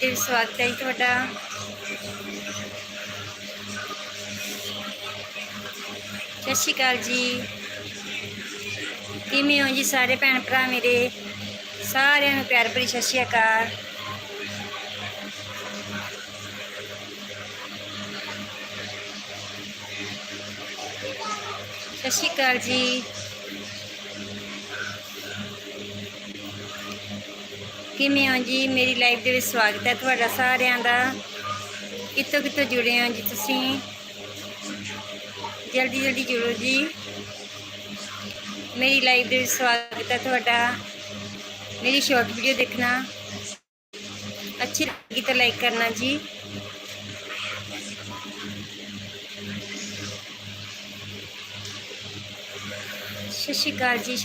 ਦੇ ਸਵਾਗਤ ਹੈ ਜੀ ਤੁਹਾਡਾ। ਸਤਿ ਸ਼੍ਰੀ ਅਕਾਲ ਜੀ। ਕਿਵੇਂ ਹੋ ਜੀ ਸਾਰੇ ਭੈਣ ਭਰਾ ਮੇਰੇ? ਸਾਰਿਆਂ ਨੂੰ ਪਿਆਰ ਭਰੀ ਸਤਿ ਸ਼੍ਰੀ ਅਕਾਲ। ਸਤਿ ਸ਼੍ਰੀ ਅਕਾਲ ਜੀ। ਕਿਵੇਂ ਹੋ ਜੀ ਮੇਰੀ ਲਾਈਫ ਦੇ ਵਿੱਚ ਸਵਾਗਤ ਹੈ ਤੁਹਾਡਾ ਸਾਰਿਆਂ ਦਾ ਕਿੱਥੋਂ ਕਿੱਥੋਂ ਜੁੜੇ ਹੋ ਜੀ ਤੁਸੀਂ ਜਲਦੀ ਜਲਦੀ ਜੁੜੋ ਜੀ ਮੇਰੀ ਲਾਈਫ ਦੇ ਵਿੱਚ ਸਵਾਗਤ ਹੈ ਤੁਹਾਡਾ ਮੇਰੀ ਸ਼ਾਰਟ ਵੀਡੀਓ ਦੇਖਣਾ ਅੱਛੀ ਲੱਗੀ ਤਾਂ ਲਾਈਕ ਕਰਨਾ ਜੀ ਸਤਿ ਸ਼੍ਰੀ ਅਕਾਲ ਜੀ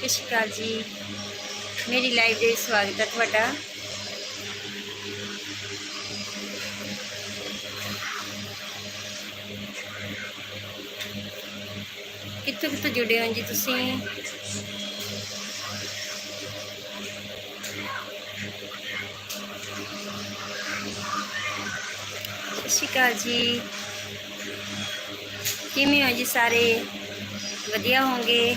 ਸਤਿ ਸ਼੍ਰੀ ਅਕਾਲ ਸਤਿ ਸ਼੍ਰੀ ਅਕਾਲ ਜੀ ਮੇਰੀ ਲਾਈਵ ਦੇ ਵਿੱਚ ਸਵਾਗਤ ਹੈ ਤੁਹਾਡਾ ਕਿੱਥੋਂ ਕਿੱਥੋਂ ਜੁੜੇ ਹੋ ਜੀ ਤੁਸੀਂ ਸਤਿ ਸ਼੍ਰੀ ਅਕਾਲ ਜੀ ਕਿਵੇਂ ਹੋ ਜੀ ਸਾਰੇ ਵਧੀਆ ਹੋਵੋਗੇ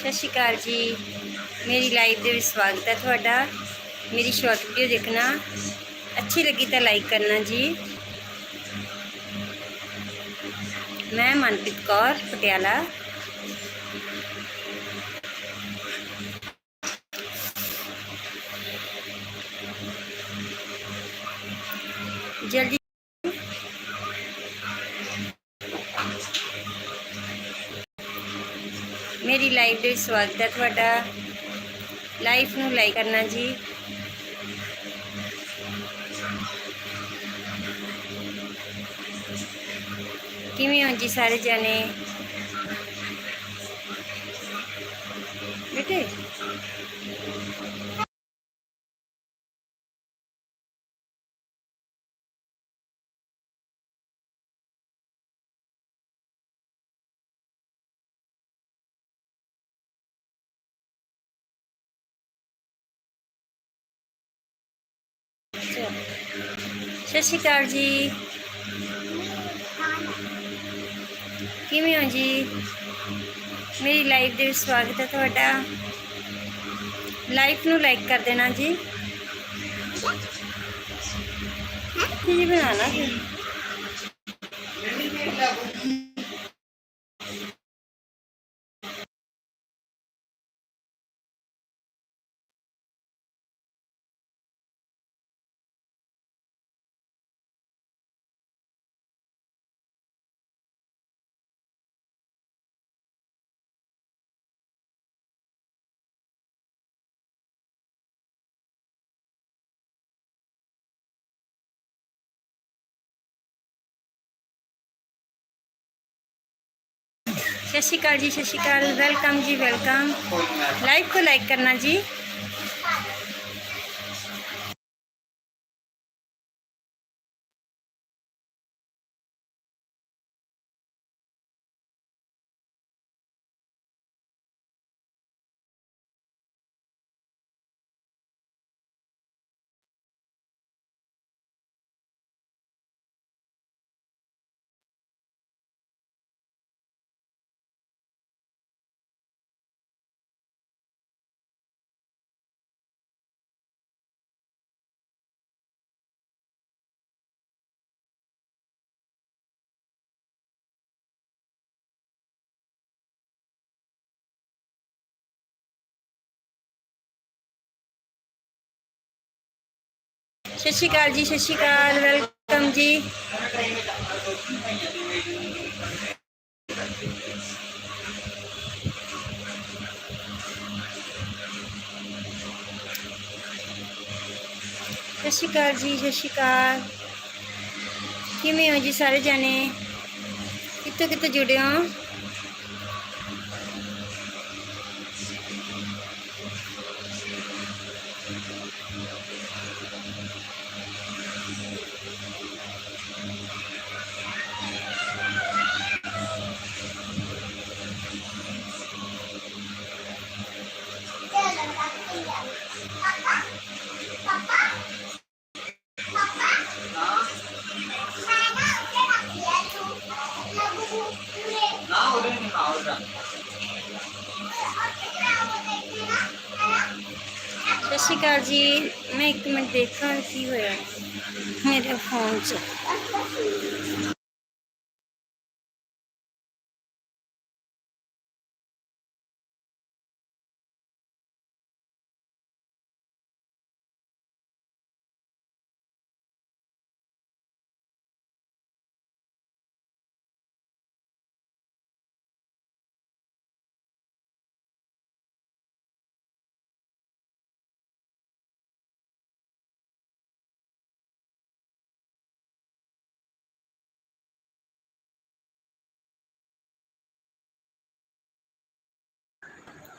ਸਤਿ ਸ਼੍ਰੀ ਅਕਾਲ ਜੀ ਮੇਰੀ ਲਾਈਵ ਦੇ ਵਿੱਚ ਸਵਾਗਤ ਹੈ ਤੁਹਾਡਾ ਮੇਰੀ ਸ਼ਾਰਟ ਵੀਡੀਓ ਦੇਖਣਾ ਅੱਛੀ ਲੱਗੀ ਤਾਂ ਲਾਈਕ ਕਰਨਾ ਜੀ ਮੈਂ ਮਨਪ੍ਰੀਤ ਕੌਰ ਪਟਿਆਲਾ ਜਲਦੀ ਮੇਰੀ ਲਾਈਵ ਦੇ ਸਵਾਗਤ ਹੈ ਤੁਹਾਡਾ। ਲਾਈਫ ਨੂੰ ਲਾਈਕ ਕਰਨਾ ਜੀ। ਕਿਵੇਂ ਹੋ ਜੀ ਸਾਰੇ ਜਣੇ? ਬੇਟੇ ਸਤਿ ਸ਼੍ਰੀ ਅਕਾਲ ਜੀ। ਕਿਵੇਂ ਹੋ ਜੀ? ਮੇਰੀ ਲਾਈਵ ਦੇ ਵਿੱਚ ਸਵਾਗਤ ਹੈ ਤੁਹਾਡਾ। ਲਾਈਵ ਨੂੰ ਲਾਈਕ ਕਰ ਦੇਣਾ ਜੀ। ਕੀ ਬਣਾਣਾ ਹੈ सत श्रीकाल जी सत श्रीकाल वेलकम जी वेलकम। लाइव को लाइक करना जी। श्रीकाल जी श्रीकाल वेलकम जी सत्या जी सत्याकाल किमें हो जी सारे जने कितों कितों जुड़े हो அவ்வளோதான் ਸਤਿ ਸ਼੍ਰੀ ਅਕਾਲ ਜੀ ਮੈਂ ਇੱਕ ਮਿੰਟ ਦੇਖਾਂ ਕੀ ਹੋਇਆ ਮੇਰੇ ਫੋਨ 'ਚ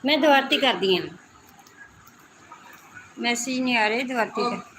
मैं दोबारती कर हाँ मैसेज नहीं आ रहे दोबारती कर।